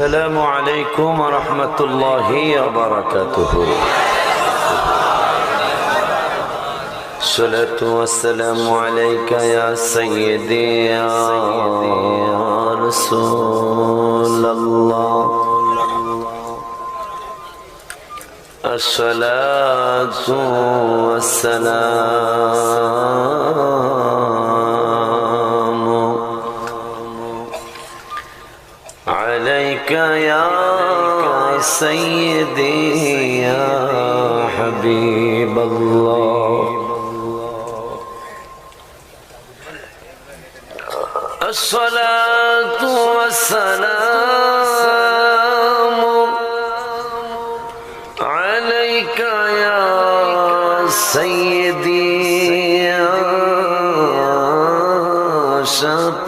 السلام عليكم ورحمة الله وبركاته. الصلاة والسلام عليك يا سيدي يا رسول الله. الصلاة والسلام عليك يا سيدي يا حبيب الله. الصلاة والسلام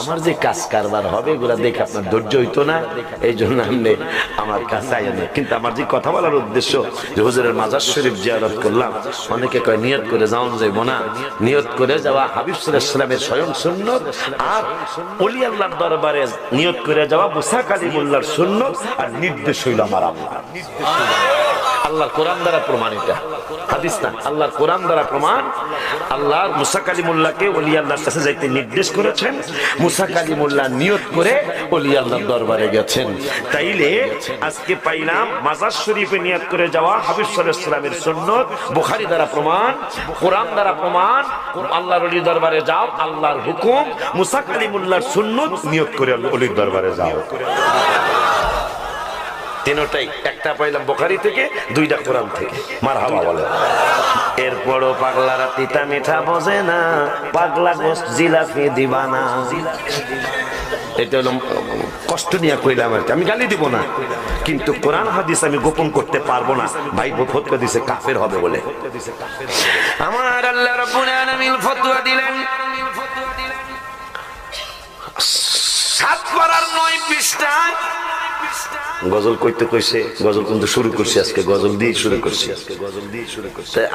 আমার যে কাজ কারবার হবে, এগুলা দেখে আপনার ধৈর্য হইতো না। এই জন্য আপনি আমার কাছে আইন কিন্তু আমার যে কথা বলার উদ্দেশ্য যে হুজুরের মাজার শরীফ জিয়ারত করলাম, অনেকে কয়, নিয়ত করে যাওন যাইব না। নিয়ত করে যাওয়া হাবিব সাল্লাল্লাহু স্বয়ং সুন্নত, আর অলি আল্লাহর দরবারে নিয়ত করে যাওয়া মুসা কালিমুল্লাহর সুন্নত, আর নির্দেশ হইল আমার আল্লাহ আল্লাহর কোরআন দ্বারা প্রমাণিত। হাদিস না, আল্লাহর কোরআন দ্বারা প্রমাণ। আল্লাহ মুসা কালিমুল্লাহকে অলি আল্লাহর কাছে যাইতে নির্দেশ করেছেন। মুসা কালিমুল্লাহ নিয়ত করে অলি আল্লাহর দরবারে গেছেন। তাইলে আজকে পাইলাম মাজার শরীফে নিয়ত করে যাওয়া হাবিব সাল্লামের সুন্নত, বুখারী দ্বারা প্রমাণ, কোরআন দ্বারা প্রমাণ। আল্লাহর অলি দরবারে যাও, আল্লাহর হুকুম, মুসা কালিমুল্লাহর সুন্নত নিয়ত করে অলির দরবারে যাও। তিনটাই, একটা পাইলাম বোখারি থেকে, দুইটা কোরআন থেকে। মার হাওয়া বলে। এরপরও পাগলারা তিতা মিঠা বোঝে না, পাগলা গোস জিলাপি দিবানা এটা হলো, কষ্ট নিয়ে কইলাম আর আমি গালি দিব না। কিন্তু কোরআন, হাদিস আমি গোপন করতে পারব না। ভাই ফতকা দিছে, কাফের হবে বলে। আমার আল্লাহ আলামিন দিলেন। সাত পারার নয় পৃষ্ঠায় গজল কইতে কইছে, গজল কিন্তু শুরু করছি আজকে, গজল দিয়ে শুরু করছি। গজল দিয়ে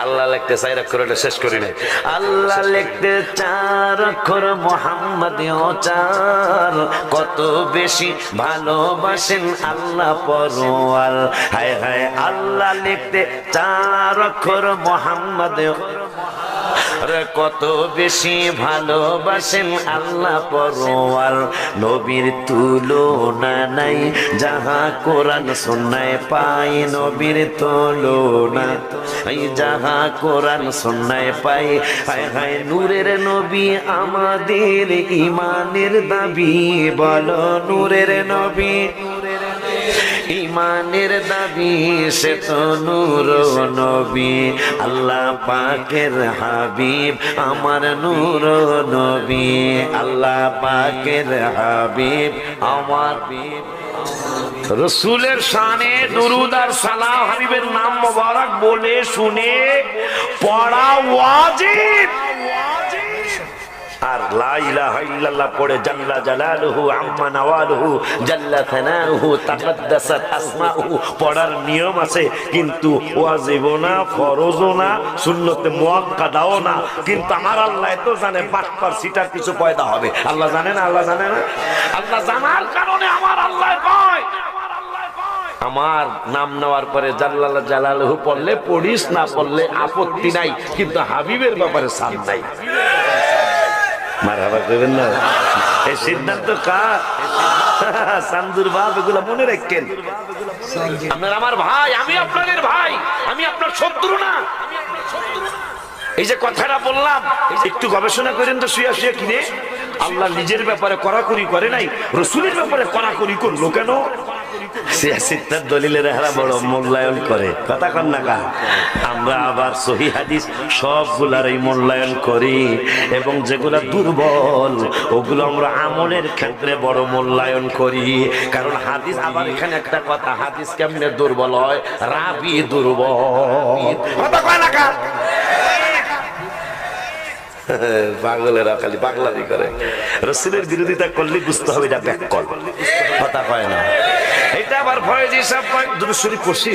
আল্লাহ লিখতে চাই অক্ষর এটা শেষ করি নাই। আল্লাহ লিখতে চার অক্ষর মোহাম্মদ চার। কত বেশি ভালোবাসেন আল্লাহ পরওয়াল হায় হায়, আল্লাহ লিখতে চার অক্ষর মোহাম্মদ কত বেশি ভালোবাসেন আল্লাহ পরওয়াল নবীর তুলনা নাই, যাহা কোরআন সুন্নায় পাই নবীর তুলনা যাহা কোরআন সুন্নায় পাই হায় হায় নূরের নবী আমাদের ইমানের দাবি, বলো নূরের নবী। ইমানের দাবি, সে তো নূর নবী। আল্লাহ পাকের হাবিব, আমার নূর নবী। আল্লাহ পাকের হাবিব, আমার বিব রসুলের শানে দুরুদ আর সালাম হাবিবের নাম মোবারক বলে শুনে পড়া ওয়াজিব। আর লা ইলাহা ইল্লাল্লাহ পড়ে, জাল্লা জালালুহু, আম্মা নওয়ালুহু, জাল্লা থানাউহু তাকাদ্দাসাত আসমাউহু পড়ার নিয়ম আছে, কিন্তু ওয়াজিবও না, ফরজও না, সুন্নতে মুআক্কাদাও না। কিন্তু আমার আল্লাহ তো জানে বাটপার সিটার কিছু পয়দা হবে। আল্লাহ জানে না, আল্লাহ জানে না? আল্লাহ জানার কারণে আমার আল্লাহ কয়। আমার নাম নেওয়ার পরে জাল্লাল্লাহ জালালহু পড়লে পড়িস, না পড়লে আপত্তি নাই, কিন্তু হাবিবের ব্যাপারে সান নাই। মার করবেন না। এই সিদ্ধান্ত কার? সান্দুর বাপ, এগুলো মনে রাখেন। আপনার আমার ভাই, আমি আপনাদের ভাই, আমি আপনার শত্রু না। এই যে কথাটা বললাম, একটু গবেষণা করেন তো শুয়ে শুয়ে কিনে। আল্লাহ নিজের ব্যাপারে কড়াকড়ি করে নাই, রসুলের ব্যাপারে কড়াকড়ি করল কেন? দলিলের বড় মূল্যায়ন করে। কথা কন না আমরা আবার হাদিস মূল্যায়ন করি এবং যেগুলা দুর্বল, ওগুলো আমরা আমলের ক্ষেত্রে বড় মূল্যায়ন করি। কারণ হাদিস এখানে একটা কথা, হাদিস কেমনে দুর্বল হয়? রাবি দুর্বল। কথা খালি করে। বিরোধিতা করলে বুঝতে হবে এটা ব্যাককল কথা কয় না? এটা আবার ফয়েজি সাহেব কয় দূরে শরীফ পড়ছি।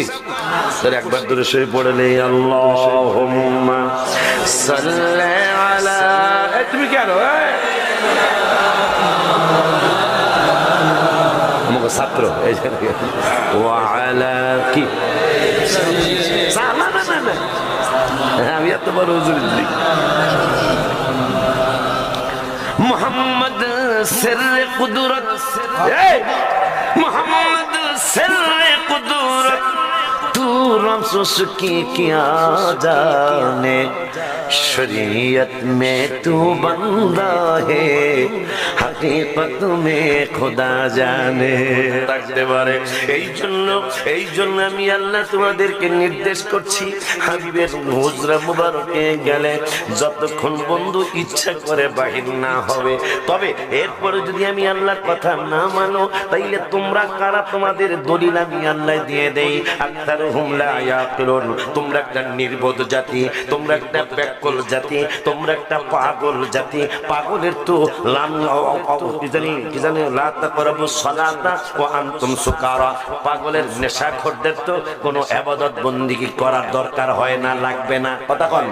তাহলে একবার দূরে শরীফ পড়লে আল্লাহুম্মা সাল্লি আলা তুমি কি আনো এই? আমাকে ছাত্র এই কি? না না না না। আমি এত বড় হুজুর মোহাম্মদ সির কুদরত। এই! سر قدرت تو رمز کی کیا جانے شریعت میں تو بندہ ہے হাকিকত মে খোদা জানে। থাকতে পারে। এই জন্য এই জন্য আমি আল্লাহ তোমাদেরকে নির্দেশ করছি, হাবিবের হুজরা মুবারকে গেলে যতক্ষণ বন্ধু ইচ্ছা করে বাহির না হবে। তবে এরপরে যদি আমি আল্লাহর কথা না মানো, তাইলে তোমরা কারা? তোমাদের দলিল আমি আল্লাহ দিয়ে দেই। আক্তার হুমলা ইয়াকিলুন। তোমরা একটা নির্বোধ জাতি, তোমরা একটা ব্যাকল জাতি, তোমরা একটা পাগল জাতি। পাগলের তো লাল পাগলের নেশাখোরদের তো কোনো ইবাদত বন্দিগি করার দরকার হয় না লাগবে না। কথা কোন।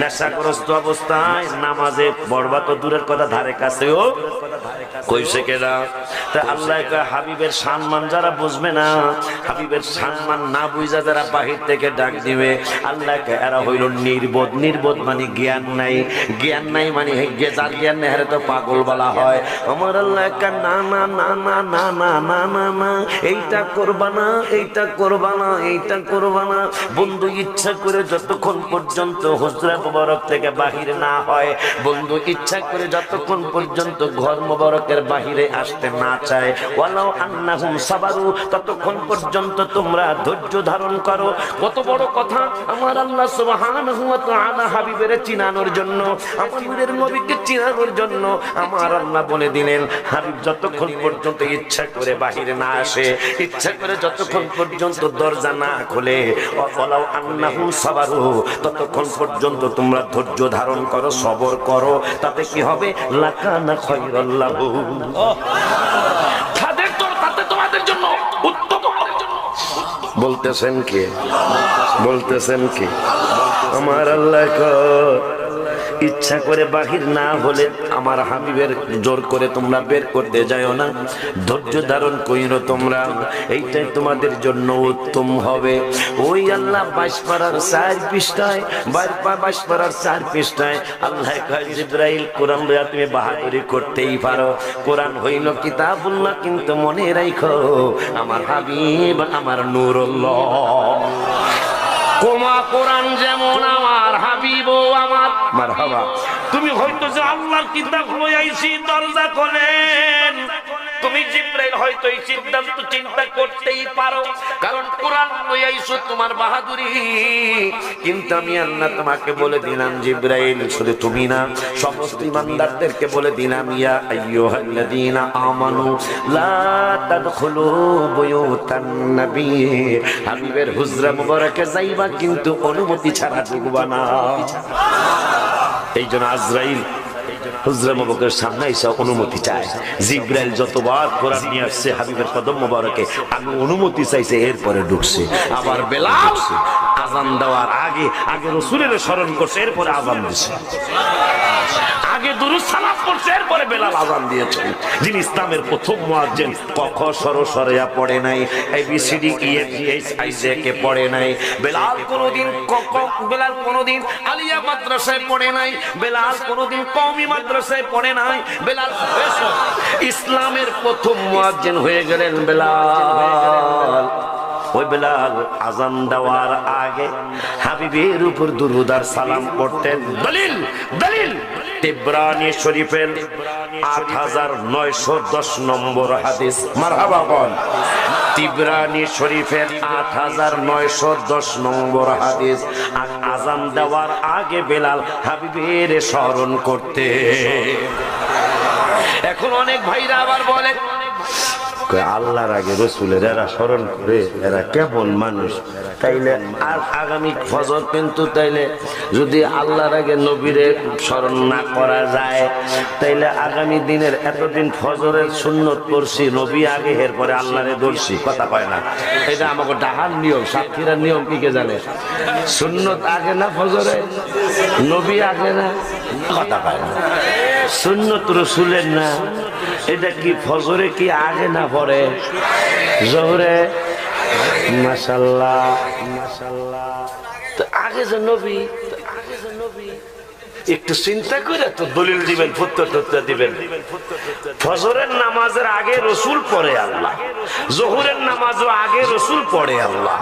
নেশাগ্রস্ত অবস্থায় নামাজে পড়বা তো দূরের কথা, ধারে কাছেও কইছে তা আল্লাহ হাবিবের সম্মান যারা বুঝবে না, হাবিবের সম্মান না বুঝা যারা বাহির থেকে ডাক দিবে এরা হইল নির্বোধ। নির্বোধ মানে জ্ঞান নাই। জ্ঞান নাই মানে যার জ্ঞান নেই তো পাগল বলা হয়। আমার আল্লাহ না না না না না না না না না, এইটা করবা না, এইটা করবা না, এইটা করবা না। বন্ধু, ইচ্ছা করে যতক্ষণ পর্যন্ত হুজরা মুবারক থেকে বাহির না হয়। বন্ধু, ইচ্ছা করে যতক্ষণ পর্যন্ত ঘর মুবারকের বাহিরে আসতে না চায়, ওয়ালাউ আন্নাহুম সাবারু, ততক্ষণ পর্যন্ত তোমরা ধৈর্য ধারণ করো। কত বড় কথা, আমার আল্লাহ সুবহানাহু ওয়া তাআলা হাবিবের চিনানোর জন্য আমাদের নবীকে চিনানোর জন্য আমার আল্লাহ বলে দিলেন, হাবিব যতক্ষণ পর্যন্ত ইচ্ছা করে বাহিরে না আসে, ইচ্ছা করে যতক্ষণ পর্যন্ত দরজা না খোলে, ওয়ালাউ আন্নাহুম সাবারু, ততক্ষণ পর্যন্ত তোমরা ধৈর্য ধারণ করো সবর করো তাতে কি হবে? লাকানা খৈরাল্লাহু তাদের তো তাতে তোমাদের জন্য উত্তম বলতেছেন কি? বলতেছেন কি? আমার আল্লাহ ইচ্ছা করে বাহির না হলে আমার হাবিবের জোর করে তোমরা বের করতে যাও না। ধৈর্য ধারণ কইরো তোমরা। এইটাই তোমাদের জন্য উত্তম হবে। ওই আল্লাহ বাইশ পাড়ার চার পৃষ্ঠায় বাইর পা বাইশ পাড়ার চার পৃষ্ঠায় আল্লাহ জিব্রাইল, কোরআন লইয়া তুমি বাহাদুরি করতেই পারো। কোরআন হইল কিতাবুল্লাহ, কিন্তু মনে রাখো আমার হাবিব, আমার নুরুল্লাহ। কোমা কোরআন যেমন আমার হাবিব আমার। মারহাবা। তুমি হয়তো যে আল্লাহর কিতাব লই আইছি দরজা খোলেন। তুমি জিব্রাইল হয়তো এই সিদ্ধান্ত চিন্তা করতেই পারো। কারণ কোরআন লই তোমার বাহাদুরি। কিন্তু আমি আল্লাহ তোমাকে বলে দিলাম, জিব্রাইল, শুধু তুমি না, সমস্ত ইমানদারদেরকে বলে দিলাম, ইয়া আইয়ুহাল্লাযীনা আমানু, লা তাদখুলু বুয়ুতান নবী। হাবিবের হুজরা মুবারকে যাইবা, কিন্তু অনুমতি ছাড়া ঢুকবা না। এই জন্য আজরাইল সামনে অনুমতি যতবার কদম অনুমতি চাইছে, এরপরে ঢুকছে। আবার বেলাল আজান দেওয়ার আগে আগে রসুলের স্মরণ করছে, এরপরে আজান দিছে। আগে দুরুদ সালাম করছে এরপরে বেলাল আজান দিয়েছেন। যিনি ইসলামের প্রথম মুয়াজ্জিন কখ সর সরেয়া পড়ে নাই A B C D E F G H I J K পড়ে নাই। বেলাল কোনোদিন কক বেলাল কোনোদিন আলিয়া মাদ্রাসায় পড়ে নাই, বেলাল কোনোদিন কওমি মাদ্রাসায় পড়ে নাই। বেলাল ইসলামের প্রথম মুয়াজ্জিন হয়ে গেলেন বেলাল। ওই বেলাল আজান দেওয়ার আগে হাবিবের উপর দুরুদার সালাম পড়তেন। দলিল দলিল। তিব্রানি শরীফের আট হাজার নয়শো দশ নম্বর হাদিস। মারহাবা তিবরানি শরীফের আট হাজার নয়শো দশ নম্বর হাদিস। আর আজান দেওয়ার আগে বেলাল হাবিবের স্মরণ করতে। এখন অনেক ভাইরা আবার বলে আল্লাহর আগে রসুলের এরা স্মরণ করে, এরা কেমন মানুষ। তাইলে আর আগামী ফজর কিন্তু তাইলে যদি আল্লাহর আগে নবীরে স্মরণ না করা যায়, তাইলে আগামী দিনের এতদিন ফজরের সুন্নত পড়ছি, নবী আগে এর পরে আল্লাহরে ধরছি, কথা কয় না। এটা আমাকে ডাহার নিয়ম সাক্ষীরা নিয়ম কি কে জানে? সুন্নত আগে না ফজরে, নবী আগে না, কথা কয় না। সুন্নত রসুলের না। এটা কি ফজরে কি আগে না পড়ে জহরে? মাসাল্লাহ আগে যে নবী, একটু চিন্তা করে তো দলিল দিবেন দিবেন। ফজরের নামাজের আগে রসুল পড়ে আল্লাহ। জহুরের নামাজও আগে রসুল পড়ে আল্লাহ।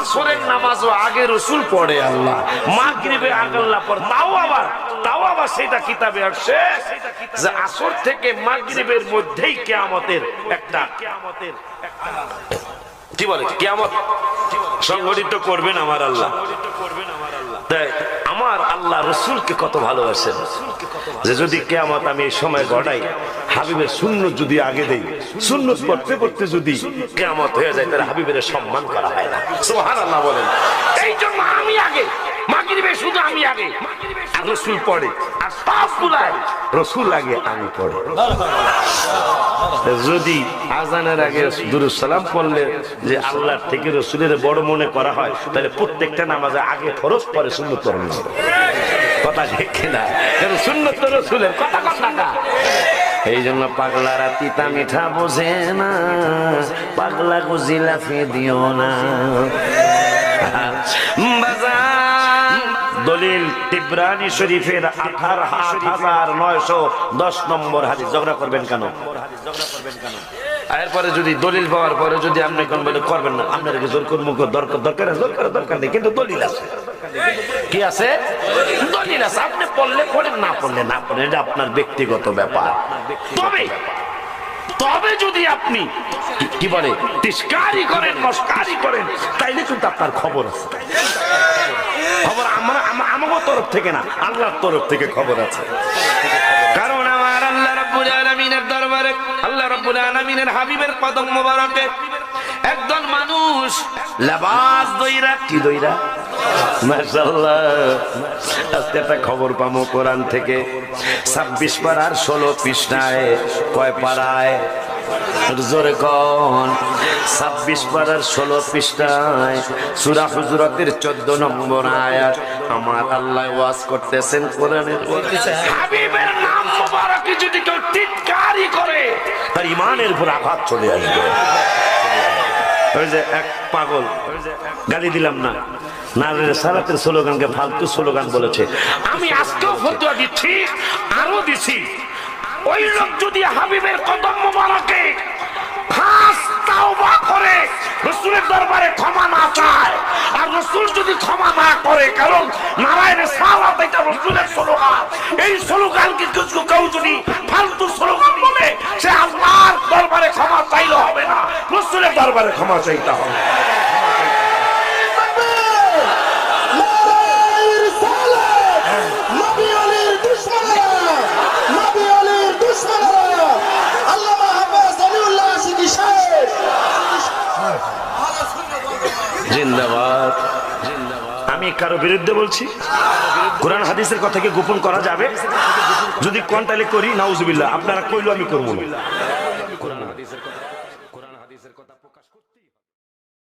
আসরের নামাজও আগে রসুল পড়ে আল্লাহ। মাগরিবে আগাল্লাহ পর তাও আবার তাও আবার সেটা কিতাবে আসছে যে আসর থেকে মাগরিবের মধ্যেই কেয়ামতের একটা কেয়ামতের কি বলে? কেয়ামত। সংগঠিত করবেন আমার আল্লাহ। আমার আল্লাহ রসুলকে কত ভালোবাসেন। যে যদি কেয়ামত আমি এই সময় ঘটাই হাবিবের শূন্য যদি আগে দেই শূন্য পড়তে পড়তে যদি কেয়ামত হয়ে যায়, তাহলে হাবিবের সম্মান করা হয় না। সোহান আল্লাহ বলেন। এই জন্য আমি আগে, মাগরিবে শুধু আমি আগে। রসুল পড়ে, আর সব গুলাই রসুল আগে আমি পড়ে। যদি আজানের আগে সালাম পড়লে যে আল্লাহর থেকে রসুলের বড় মনে করা হয়, তাহলে প্রত্যেকটা নামাজে আগে ফরজ পরে সুন্নত পড়ানো কথা কিনা? কারণ সুন্নত রসুলের কথা কথা না এই জন্য পাগলারা তিতা মিঠা বোঝে না, পাগলা গুজিলাফি দিও না। তিব্রানি শরীফের আঠার আট হাজার নয়শো দশ নম্বর হাদিস। ঝগড়া করবেন কেন? এরপরে যদি দলিল পাওয়ার পরে যদি আপনি কোন বলে করবেন না, আপনার কি জোর করব দরকার দরকার দরকার দরকার নেই, কিন্তু দলিল আছে। কি আছে? দলিল আছে। আপনি পড়লে পড়েন, না পড়লে না পড়েন, এটা আপনার ব্যক্তিগত ব্যাপার। তবে তবে যদি আপনি কি- বলে? তিস্কারি করেন, মস্কারি করেন, তাইলে কিন্তু আপনার খবর আছে। খবর আমাগো তরফ থেকে না, আল্লাহর তরফ থেকে খবর আছে। কারণ আমার আল্লাহ রাব্বুল আলামিনের দরবারে, আল্লাহ রাব্বুল আলামিনের হাবিবের কদম মোবারকে একজন মানুষ লেবাস দইরা, কি দইরা? খবর পাবো কোরআন থেকে। ছাব্বিশ পাড়ার ষোলো পৃষ্ঠায়, কয় পাড়ায়? জোরে কন। ছাব্বিশ পাড়ার ষোলো পৃষ্ঠায়, সুরা হুজুরতের চোদ্দ নম্বর আয়াত। আমার আল্লাহ ওয়াজ করতেছেন কোরআনের হাবিবের নাম মোবারকে যদি কেউ টিটকারি করে তার ইমানের উপর আঘাত চলে আসবে। ওই যে এক পাগল গালি দিলাম না। নারের সারাতের স্লোগানকে ফালতু স্লোগান বলেছে। আমি আজকেও ফতুয়া দিচ্ছি আরও দিছি। ওই লোক যদি হাবিবের কদম মোবারকে ফাঁস তাওবা করে রসুলের দরবারে ক্ষমা না চায়। আর রসুল যদি ক্ষমা না করে, কারণ নারায়ণের সালাত এটা রসুলের স্লোগান। এই স্লোগান কিছু কেউ যদি ফালতু স্লোগান বলে, সে আল্লাহর দরবারে ক্ষমা চাইলে হবে না। রসুলের দরবারে ক্ষমা চাইতে হবে। কারও বিরুদ্ধে বলছি? কোরআন হাদিসের কথা কি গোপন করা যাবে? যদি কোন, তাহলে করি, নাউজুবিল্লাহ। আপনারা কইলো আমি করব না।